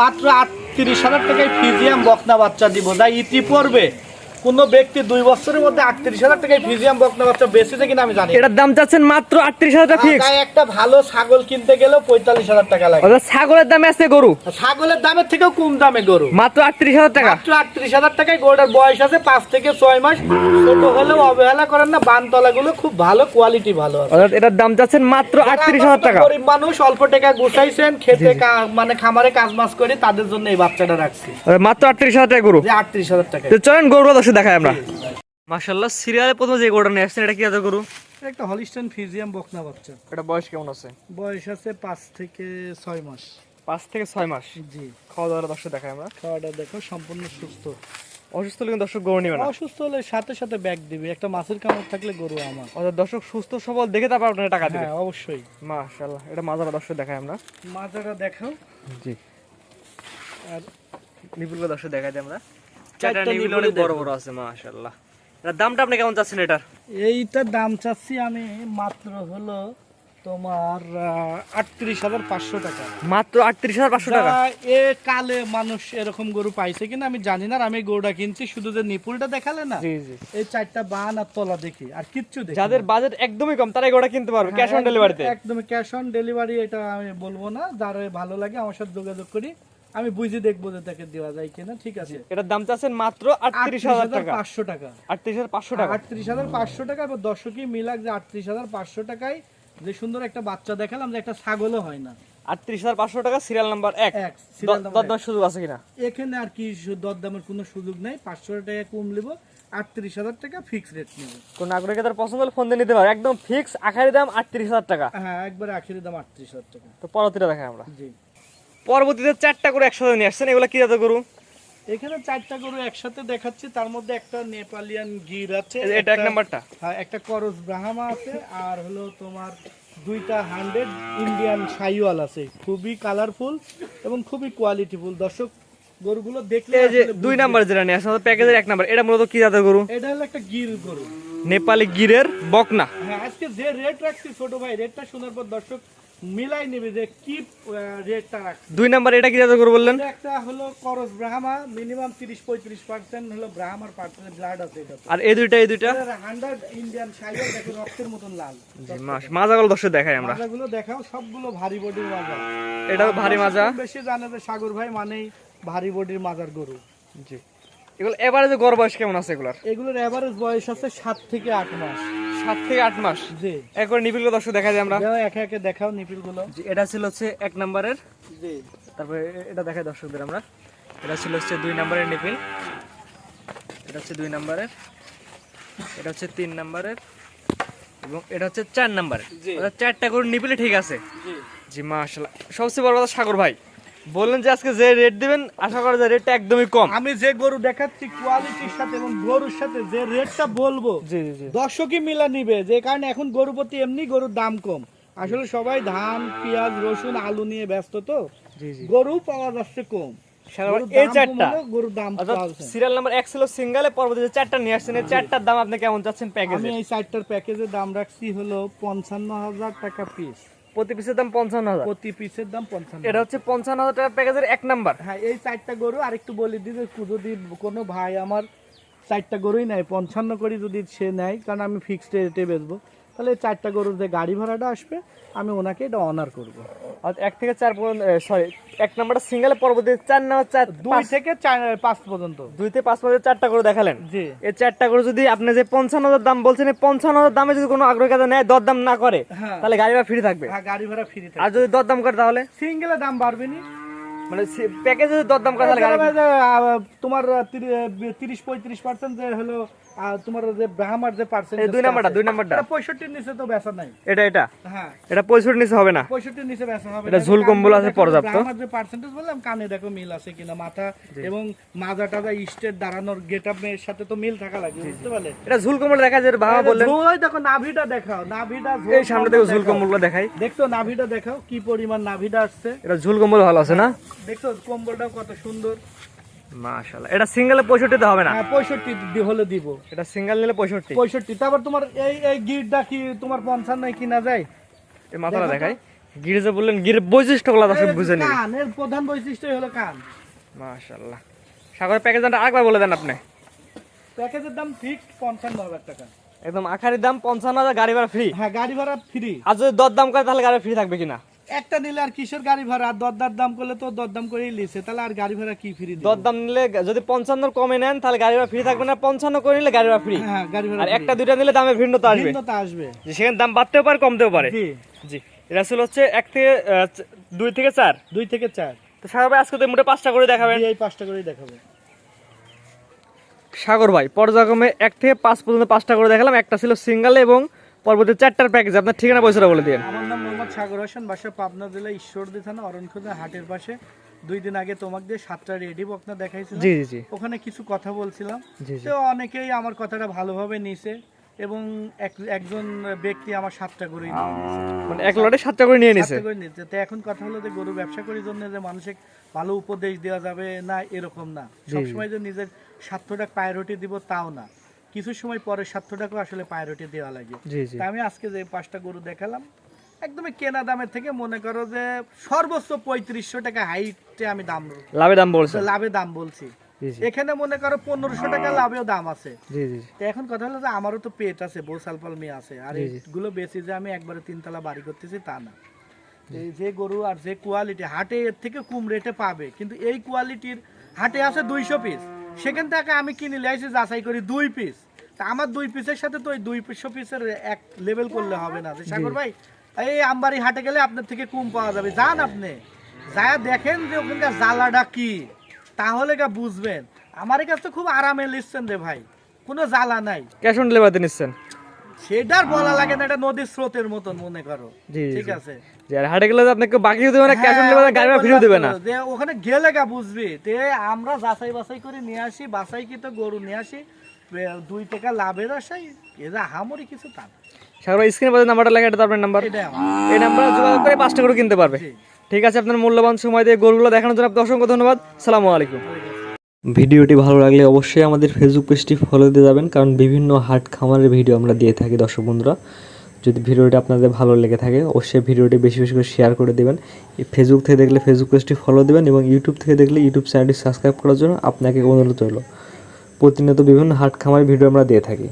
মাত্র আটত্রিশ হাজার টাকায় ফিজিয়াম বকনা বাচ্চা দিব। যা ইতি পড়বে কোন ব্যক্তি দুই বছরের মধ্যে আটত্রিশ হাজার টাকায় ফিজিয়াম বকনা বাচ্চা বেচেছে কিনা আমি জানি এটার দাম চাচ্ছেন মাত্র আটত্রিশ হাজার টাকা ফিক্স একটা ভালো ছাগল কিনতে গেলেও পঁয়তাল্লিশ হাজার টাকা লাগে। অর্থাৎ ছাগলের দামে আছে গরু। ছাগলের দামের থেকেও কম দামে গরু। মাত্র আটত্রিশ হাজার টাকা। মাত্র আটত্রিশ হাজার টাকায় গরুটার বয়স আছে পাঁচ থেকে ছয় মাস। ছোট হলেও অবহেলা করেন না বানতলা গুলো খুব ভালো কোয়ালিটি ভালো অর্থাৎ এটার দাম চাচ্ছেন মাত্র আটত্রিশ হাজার টাকা। গরিব মানুষ অল্প টাকা গুছাইছেন খেতে মানে খামারে কাজ মাস করে তাদের জন্য এই বাচ্চাটা রাখছি। মাত্র আটত্রিশ হাজার টাকা গরু। আটত্রিশ হাজার টাকা চলেন গরুটা দর্শক দেখাই আমরা। মাশাল্লাহ সিরিয়ালে প্রথমে যে গরুটা নিয়ে আসছেন এটা কি আছে গরু? একটা হলিস্টান ফিজিয়াম বকনা বাচ্চা। এটা বয়স কেমন আছে? বয়স আছে পাঁচ থেকে ছয় মাস। পাঁচ থেকে ছয় মাস? জি। খাওয়া দাওয়া দর্শক দেখাই আমরা। খাওয়াটা দেখো সম্পূর্ণ সুস্থ। অসুস্থ হলে কিন্তু দর্শক গরু নিবে না। অসুস্থ হলে সাথে সাথে ব্যাগ দিবে। একটা মাছের কামড় থাকলে গরু আমার। অর্থাৎ দর্শক সুস্থ সবল দেখে তারপর আপনাকে টাকা দেবে। হ্যাঁ অবশ্যই। মাশাল্লাহ এটা মাজারা দর্শক দেখাই আমরা। মাথাটা দেখাও। জি। আর নিপুলকে দর্শক দেখাই দিই আমরা। চারটা চারটা অনেক বড় বড় আছে মাশাল্লাহ এটার দামটা আপনি কেমন চাচ্ছেন এটার? এইটার দাম চাচ্ছি আমি মাত্র হলো তোমার আটত্রিশ হাজার পাঁচশো টাকা। মাত্র আটত্রিশ হাজার পাঁচশো টাকা? এ কালে মানুষ এরকম গরু পাইছে কিনা আমি জানি না আমি গরুটা কিনছি শুধু যে নিপুলটা দেখালে না এই চারটা বান আর তলা দেখি আর কিচ্ছু দেখি যাদের বাজেট একদমই কম তারাই গোটা কিনতে পারবে ক্যাশ অন ডেলিভারিতে একদম ক্যাশ অন ডেলিভারি এটা আমি বলব না যার ভালো লাগে আমার সাথে যোগাযোগ করি। আমি বুঝে দেখব যে তাকে দেওয়া যায় কিনা ঠিক আছে? এটার দাম চাচ্ছেন মাত্র আটত্রিশ হাজার টাকা। পাঁচশো টাকা। আটত্রিশ হাজার পাঁচশো টাকা। আটত্রিশ হাজার পাঁচশো টাকা এবার দর্শকই মিলাক যে আটত্রিশ হাজার পাঁচশো টাকায় যে সুন্দর একটা বাচ্চা দেখালাম যে একটা ছাগলও হয় না। আটত্রিশ হাজার পাঁচশো টাকা সিরিয়াল নাম্বার এক। serial সুযোগ আছে কিনা? এখানে আর কি দরদামের কোনো সুযোগ নেই পাঁচশো টাকা কম নেব আটত্রিশ হাজার টাকা ফিক্স রেট নেব। কোন নাগরিকের তার পছন্দ হলে ফোন দিয়ে নিতে পারে। একদম ফিক্স আখারি দাম আটত্রিশ হাজার টাকা। হ্যাঁ একবারে আখেরি দাম আটত্রিশ হাজার টাকা। তো পরবর্তীটা দেখাই আমরা। জি। পরবর্তীতে চারটা করে একসাথে নিয়ে আসছেন এগুলো কি যাতে গরু? এখানে চারটা গরু একসাথে দেখাচ্ছি তার মধ্যে একটা নেপালিয়ান গির আছে এটা এক নাম্বারটা? হ্যাঁ একটা করস ব্রাহ্মা আছে আর হলো তোমার দুইটা হান্ড্রেড ইন্ডিয়ান সাইওয়াল আছে খুবই কালারফুল এবং খুবই কোয়ালিটিফুল দর্শক গরুগুলো দেখলে এই যে দুই নাম্বার যেটা নিয়ে আসছে প্যাকেজের এক নাম্বার এটা মূলত কি জাতের গরু? এটা হলো একটা গির গরু। নেপালি গিরের বকনা। হ্যাঁ আজকে যে রেট রাখছি ছোট ভাই রেটটা শোনার পর দর্শক মিলাই নেবে যে কি রেটটা রাখছি দুই নাম্বার এটা কি বললেন? একটা হলো করস ব্রাহ্মা মিনিমাম তিরিশ পঁয়ত্রিশ পার্সেন্ট হলো ব্রাহ্মার পার্সেন্ট ব্লাড আছে এটা আর এই দুইটা এই দুইটা? হান্ড্রেড ইন্ডিয়ান সাইওয়াল দেখো রক্তের মতন লাল। মাজাগুলো দর্শক দেখাই আমরা। মাজাগুলো দেখাও সবগুলো ভারী বডির মাজা। এটাও ভারী মাজা? বেশি জানে যে সাগর ভাই মানেই ভারী বডির মাজার গরু। জি। এগুলো এবারে যে গড় বয়স কেমন আছে এগুলার? এগুলোর এভারেজ বয়স আছে সাত থেকে আট মাস। সাত থেকে আট মাস। জি। একবার দর্শক দেখা যায় আমরা। একে একে দেখাও নিপিলগুলো এটা ছিল হচ্ছে এক নাম্বারের। জি। তারপরে এটা দেখাই দর্শকদের আমরা। এটা ছিল হচ্ছে দুই নাম্বারের নিপিল এটা হচ্ছে দুই নাম্বারের। এটা হচ্ছে তিন নাম্বারের। এবং এটা হচ্ছে চার নাম্বারের। জি। চারটা করে নিপিলে ঠিক আছে। জি। জি সবচেয়ে বড় কথা সাগর ভাই। বললেন যে আজকে যে রেট দিবেন আশা করা যায় রেটটা একদমই কম। আমি যে গরু দেখাচ্ছি কোয়ালিটির সাথে এবং গরুর সাথে যে রেটটা বলব জি জি দর্শকই মিলা নিবে যে কারণে এখন গরু প্রতি এমনি গরুর দাম কম। আসলে সবাই ধান পেঁয়াজ রসুন আলু নিয়ে ব্যস্ত তো জি জি। গরু পাওয়া যাচ্ছে কম। এই চারটা। গরুর দাম। সিরিয়াল নাম্বার এক ছিল সিঙ্গেলে পরবর্তীতে চারটা নিয়ে আসছেন এই চারটার দাম আপনি কেমন চাচ্ছেন আমি এই চারটার প্যাকেজের দাম রাখছি হলো পঞ্চান্ন হাজার টাকা পিস প্রতি পিসের দাম পঞ্চান্ন হাজার। প্রতি পিসের দাম পঞ্চান্ন এটা হচ্ছে পঞ্চান্ন হাজার টাকা প্যাকেজের এক নাম্বার। হ্যাঁ এই চারটা গরু আরেকটু বলে দিই যে যদি কোনো ভাই আমার চারটা গরুই নেয় পঞ্চান্ন করে যদি সে নেয় কারণ আমি ফিক্সড রেটে বেচবো। তাহলে চারটা গরুর যে গাড়ি ভাড়াটা আসবে আমি ওনাকে এটা অনার করব। এক থেকে চার পর্যন্ত সরি এক নাম্বারটা সিঙ্গেলে পরবর্তী চার নাম্বার চার দুই থেকে চার পাঁচ পর্যন্ত। দুই থেকে পাঁচ পর্যন্ত চারটা করে দেখালেন? জি। এই চারটা করে যদি আপনি যে পঞ্চান্ন হাজার দাম বলছেন এই পঞ্চান্ন হাজার দামে যদি কোনো আগ্রহ কাজে নেয় দর দাম না করে তাহলে গাড়ি ভাড়া ফ্রি থাকবে? হ্যাঁ গাড়ি ভাড়া ফ্রি আর যদি দর দাম করে তাহলে? সিঙ্গেলের দাম বাড়বে নি। মানে প্যাকেজে যদি দর দাম করে তাহলে গাড়ি এই যে, আহ, তোমার তিরিশ পঁয়ত্রিশ পার্সেন্ট যে হলো তোমার যে ব্রাহ্মার যে পার্সেন্ট দুই নাম্বারটা দুই নাম্বারটা। পঁয়ষট্টির নিচে তো বেচা নাই। এটা এটা। হ্যাঁ। এটা পঁয়ষট্টি নিচে হবে না। পঁয়ষট্টির নিচে বেচা হবে। এটা ঝুল কম্বল আছে পর্যাপ্ত। ব্রাহ্মার যে পার্সেন্টেজ বললাম কানে দেখো মিল আছে কিনা মাথা এবং মাজা টাজা স্টেট দাঁড়ানোর সাথে তো মিল থাকা লাগে বুঝতে পারলে? এটা ঝুল কম্বল দেখা যায় বললেন। দেখো নাভিটা দেখাও নাভিটা এই সামনে থেকে ঝুল কম্বলগুলো দেখাই। দেখছ নাভিটা দেখাও কি পরিমাণ নাভিটা আসছে? এটা ঝুল কম্বল ভালো আছে না? দেখছ কম্বলটাও কত সুন্দর। মাশাআল্লাহ। এটা সিঙ্গেলে পঁয়ষট্টিতে হবে না? হ্যাঁ পঁয়ষট্টি দি- হলে দিব। এটা সিঙ্গেল নিলে পঁয়ষট্টি। পঁয়ষট্টি। তারপর তোমার এই এই গিটটা কি তোমার পঞ্চান্ন কিনা যায়? এই মাথাটা দেখাই। গিরে যে বললেন গিরের বৈশিষ্ট্যগুলো বুঝে নিন কান এর প্রধান বৈশিষ্ট্যই হলো কান। মাশাআল্লাহ। সাগরের প্যাকেজ দামটা আরেকবার বলে দেন আপনি। প্যাকেজের দাম পঞ্চান্ন হাজার টাকা। একদম আখারির দাম পঞ্চান্ন হাজার গাড়ি ভাড়া ফ্রি হ্যাঁ গাড়ি ভাড়া ফ্রি আর যদি দর দাম করে তাহলে গাড়ি ফ্রি থাকবে কিনা? একটা নিলে আর কিসের গাড়ি ভাড়া? দরদার দাম করলে তো দরদাম করেই লিছে তাহলে আর গাড়ি ভাড়া কি ফ্রি দর দাম নিলে যদি পঞ্চান্ন কমে নেন তাহলে গাড়ি ভাড়া ফ্রি থাকবে না পঞ্চান্ন করে নিলে গাড়ি ভাড়া ফ্রি হ্যাঁ গাড়ি ভাড়া আর একটা দুইটা নিলে দামের ভিন্নতা আসবে। ভিন্নতা আসবে। যে সেখানে দাম বাড়তেও পারে কমতেও পারে। জি। জি এটা হচ্ছে এক থেকে দুই থেকে চার। দুই থেকে চার। তো সাগর ভাই আজকে তো মোটে পাঁচটা করে দেখাবেন। এই পাঁচটা করেই দেখাবো। সাগর ভাই পর্যায়ক্রমে এক থেকে পাঁচ পর্যন্ত পাঁচটা করে দেখালাম। একটা ছিল সিঙ্গেল এবং পরবর্তী চারটার প্যাকেজ আপনার ঠিকানা পয়সাটা বলে দিন আমার নাম মোহাম্মদ সাগর হোসেন বাসা পাবনা জেলা ঈশ্বরদী থানা অরণখোঁজা হাটের পাশে। দুই দিন আগে তোমাকে দিয়ে সাতটা রেডি বকনা দেখাইছিলাম। জি জি ওখানে কিছু কথা বলছিলাম। জি জি। তো অনেকেই আমার কথাটা ভালোভাবে নিছে এবং এক- একজন ব্যক্তি আমার সাতটা নিয়ে মানে এক লটে সাতটা করে নিয়ে নিছে। সাতটা করে নিচ্ছে তো এখন কথা হলো যে গরু ব্যবসা করার জন্য যে মানুষের ভালো উপদেশ দেওয়া যাবে না এরকম না। সবসময় যে নিজের স্বার্থটা প্রায়োরিটি দিব তাও না। কিছু সময় পরে স্বার্থটাকেও আসলে প্রায়োরিটি দেওয়া লাগে। তা আমি আজকে যে পাঁচটা গরু দেখালাম একদমই কেনা দামের থেকে মনে করো যে সর্বোচ্চ পঁয়ত্রিশশো টাকা হাইটে আমি দাম লাভে দাম বলছে লাভে দাম বলছি। এখানে মনে করো পনেরোশো টাকা লাভেও দাম আছে। তো এখন কথা হলো যে আমারও তো পেট আছে বউ সালপাল মেয়ে আছে। আর। এগুলো বেশি যে আমি একবারে তিনতলা বাড়ি করতেছি তা না। যে গরু আর যে কোয়ালিটি হাটে এর থেকে কম রেটে পাবে। কিন্তু এই কোয়ালিটির হাটে আছে দুইশো পিস সেখান থেকে আমি কিনে লাইসে যাচাই করি দুই পিস তা আমার দুই পিসের সাথে তো ওই দুই পিসশো পিসের এক লেভেল করলে হবে না। সাগর ভাই এই আমবাড়ি হাটে গেলে আপনার থেকে কম পাওয়া যাবে। যান আপনি। যা দেখেন যে ওখানকার জ্বালাটা কি। তাহলে গা বুঝবেন। আমার কাছে তো খুব আরামে লিখছেন রে ভাই। কোনো জ্বালা নাই। ক্যাশ অন ডেলিভারি নিচ্ছেন? সেটার বলা লাগে না এটা নদীর স্রোতের মতন মনে করো। ঠিক আছে? আর হাটে গেলে আপনাকে বাকিও দেবে না ক্যাশ অন হ্যাঁ, ডেলিভারি গাড়ি ভাড়া দেবে না। ওখানে গেলে গা বুঝবি তে আমরা যাচাই বাছাই করে নিয়ে আসি বাছাই কি তো গরু নিয়ে আসি দুই টাকা লাভের আশাই এরা হামরি কিছু তা সাগর স্ক্রিনে পাশে নাম্বারটা লেখা এটা আপনার নাম্বার এই নাম্বারে যোগাযোগ করে পাঁচটা করে কিনতে পারবে। ঠিক আছে আপনার মূল্যবান সময় দিয়ে গরুগুলো দেখানোর জন্য আপনাকে অসংখ্য ধন্যবাদ। সালামু আলাইকুম। ভিডিওটি ভালো লাগলে অবশ্যই আমাদের ফেসবুক পেজটি ফলো দিয়ে যাবেন, কারণ বিভিন্ন হাট খামারের ভিডিও আমরা দিয়ে থাকি দর্শক বন্ধুরা। যদি ভিডিওটি আপনাদের ভালো লেগে থাকে, অবশ্যই ভিডিওটি বেশি বেশি করে শেয়ার করে দেবেন। ফেসবুক থেকে দেখলে ফেসবুক পেজটি ফলো দেবেন এবং ইউটিউব থেকে দেখলে ইউটিউব চ্যানেলটি সাবস্ক্রাইব করার জন্য আপনাকে অনুরোধ রইল। প্রতিনিয়ত বিভিন্ন হাট খামারের ভিডিও আমরা দিয়ে থাকি।